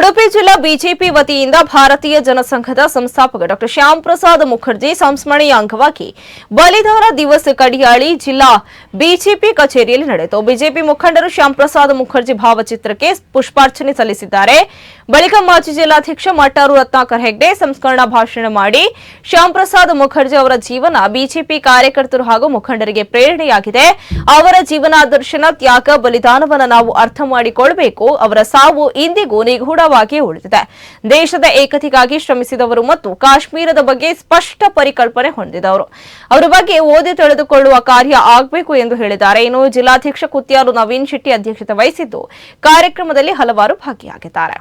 ಉಡುಪಿ ಜಿಲ್ಲಾ ಬಿಜೆಪಿ ವತಿಯಿಂದ ಭಾರತೀಯ ಜನಸಂಘದ ಸಂಸ್ಥಾಪಕ ಡಾ ಶ್ಯಾಮ್ ಪ್ರಸಾದ್ ಮುಖರ್ಜಿ ಸಂಸ್ಮರಣೆಯ ಅಂಗವಾಗಿ ಬಲಿದಾನ ದಿವಸ ಕಡಿಯಾಳಿ ಜಿಲ್ಲಾ ಬಿಜೆಪಿ ಕಚೇರಿಯಲ್ಲಿ ನಡೆಯಿತು. ಬಿಜೆಪಿ ಮುಖಂಡರು ಶ್ಯಾಮ್ ಪ್ರಸಾದ್ ಮುಖರ್ಜಿ ಭಾವಚಿತ್ರಕ್ಕೆ ಪುಷ್ಪಾರ್ಚನೆ ಸಲ್ಲಿಸಿದ್ದಾರೆ. ಬಳಿಕ ಮಾಜಿ ಜಿಲ್ಲಾಧ್ಯಕ್ಷ ಮಟ್ಟಾರು ರತ್ನಾಕರ್ ಹೆಗ್ಡೆ ಸಂಸ್ಕರಣಾ ಭಾಷಣ ಮಾಡಿ ಶ್ಯಾಮ್ ಪ್ರಸಾದ್ ಮುಖರ್ಜಿ ಅವರ ಜೀವನ ಬಿಜೆಪಿ ಕಾರ್ಯಕರ್ತರು ಹಾಗೂ ಮುಖಂಡರಿಗೆ ಪ್ರೇರಣೆಯಾಗಿದೆ. ಅವರ ಜೀವನಾದರ್ಶನ, ತ್ಯಾಗ, ಬಲಿದಾನವನ್ನು ನಾವು ಅರ್ಥ ಮಾಡಿಕೊಳ್ಳಬೇಕು ಅವರ ಸಾವು ಇಂದಿಗೂ ನಿಗೂಢವಾಗಿ ಉಳಿದಿದೆ. ದೇಶದ ಏಕತೆಗಾಗಿ ಶ್ರಮಿಸಿದವರು ಮತ್ತು ಕಾಶ್ಮೀರದ ಬಗ್ಗೆ ಸ್ಪಷ್ಟ ಪರಿಕಲ್ಪನೆ ಹೊಂದಿದವರು. ಅವರ ಬಗ್ಗೆ ಓದಿ ತಿಳಿದುಕೊಳ್ಳುವ ಕಾರ್ಯ ಆಗಬೇಕು ಎಂದು ಹೇಳಿದ್ದಾರೆ. ಇನ್ನು ಜಿಲ್ಲಾಧ್ಯಕ್ಷ ಕುತ್ಯಾರು ನವೀನ್ ಶೆಟ್ಟಿ ಅಧ್ಯಕ್ಷತೆ ವಹಿಸಿದ್ದು ಕಾರ್ಯಕ್ರಮದಲ್ಲಿ ಹಲವಾರು ಭಾಗಿಯಾಗಿದ್ದಾರೆ.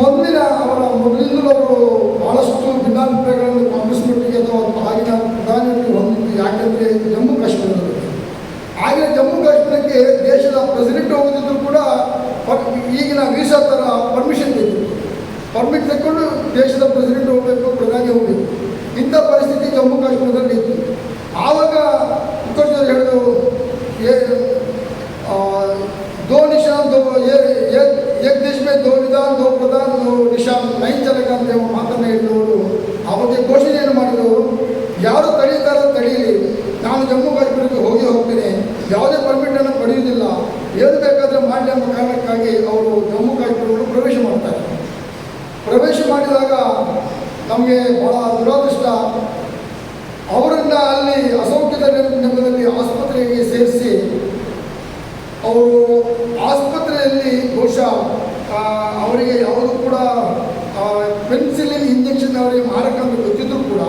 ಮೊದಲಿನ ಅವರ ಮೊದಲಿಂದಲೂ ಅವರು ಬಹಳಷ್ಟು ಭಿನ್ನಾಭಿಪ್ರಾಯಗಳನ್ನು ಕಾಂಗ್ರೆಸ್ ಮಟ್ಟಿಗೆ ಅಥವಾ ಆಗಿನ ಪ್ರಧಾನಿಯಲ್ಲಿ ಹೊಂದಿದ್ದು ಯಾಕೆಂದರೆ ದೇಶದ ಪ್ರೆಸಿಡೆಂಟ್ ಹೋಗಿದ್ರು ಕೂಡ ಈಗಿನ ವೀಸಾ ಥರ ಪರ್ಮಿಷನ್ ಬೇಕು. ಪರ್ಮಿಟ್ ತಗೊಂಡು ದೇಶದ ಪ್ರೆಸಿಡೆಂಟ್ ಹೋಗಬೇಕು, ಪ್ರಧಾನಿ ಹೋಗಬೇಕು. ಇಂಥ ಪರಿಸ್ಥಿತಿ ಜಮ್ಮು ಕಾಶ್ಮೀರದಲ್ಲಿ ಇತ್ತು. ಆವಾಗ ಮುಖರ್ಜಿ ಹೇಳಿದ್ರು, ಏ ದೋ ನಿಶಾನ್ ದೋ ಏಕ್ ದೇಶ ಮೇ ದೋ ನಿಧಾನ್ ದೋ ಪ್ರಧಾನ್ ದೋ ನಿಶಾನ್, ನೈನ್ ಚಲಕ ಅಂತ ಮಾತನ್ನು ಹೇಳಿದವರು. ಅವರಿಗೆ ಘೋಷಣೆಯನ್ನು ಮಾಡಿದವರು ಯಾರು ತಡೀತಾರೋ ತಡೆಯಲಿ ನಾನು ಜಮ್ಮು ಕಾಶ್ಮೀರಕ್ಕೆ ಹೋಗಿ ಹೋಗ್ತೇನೆ. ಯಾವುದೇ ಪರ್ಮಿಟ್ ಎಂಬ ಕಾರಣಕ್ಕಾಗಿ ಅವರು ಜಮ್ಮು ಕಾಶ್ಮೀರವರು ಪ್ರವೇಶ ಮಾಡ್ತಾರೆ. ಪ್ರವೇಶ ಮಾಡಿದಾಗ ನಮಗೆ ಬಹಳ ದುರಾದೃಷ್ಟ. ಅವರನ್ನು ಅಲ್ಲಿ ಅಸೌಖ್ಯದ ನೆಪದಲ್ಲಿ ಆಸ್ಪತ್ರೆಗೆ ಸೇರಿಸಿ ಅವರು ಆಸ್ಪತ್ರೆಯಲ್ಲಿ ಬಹುಶಃ ಅವರಿಗೆ ಯಾವುದು ಕೂಡ ಪೆನ್ಸಿಲಿನ್ ಇಂಜೆಕ್ಷನ್ ಅವರಿಗೆ ಅಂತ ಗೊತ್ತಿದ್ರು ಕೂಡ,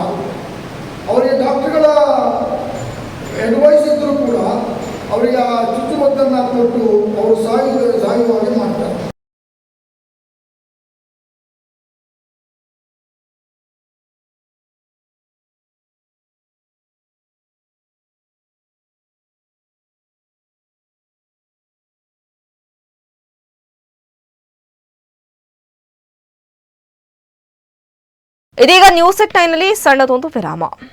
ಅವರಿಗೆ ಡಾಕ್ಟರ್ಗಳ ಅಡ್ವೈಸ್ ಅವರಿಗೆ ಆ ಚುಚ್ಚುಮದ್ದನ್ನು ಕೊಟ್ಟು ಅವರು ಸಾಯುವ ಸಾಯುವ ಹಾಗೆ ಮಾಡ್ತಾರೆ. ಇದೀಗ ನ್ಯೂಸ್ ಎಟ್ ನೈನ್ನಲ್ಲಿ ಸಣ್ಣದೊಂದು ವಿರಾಮ.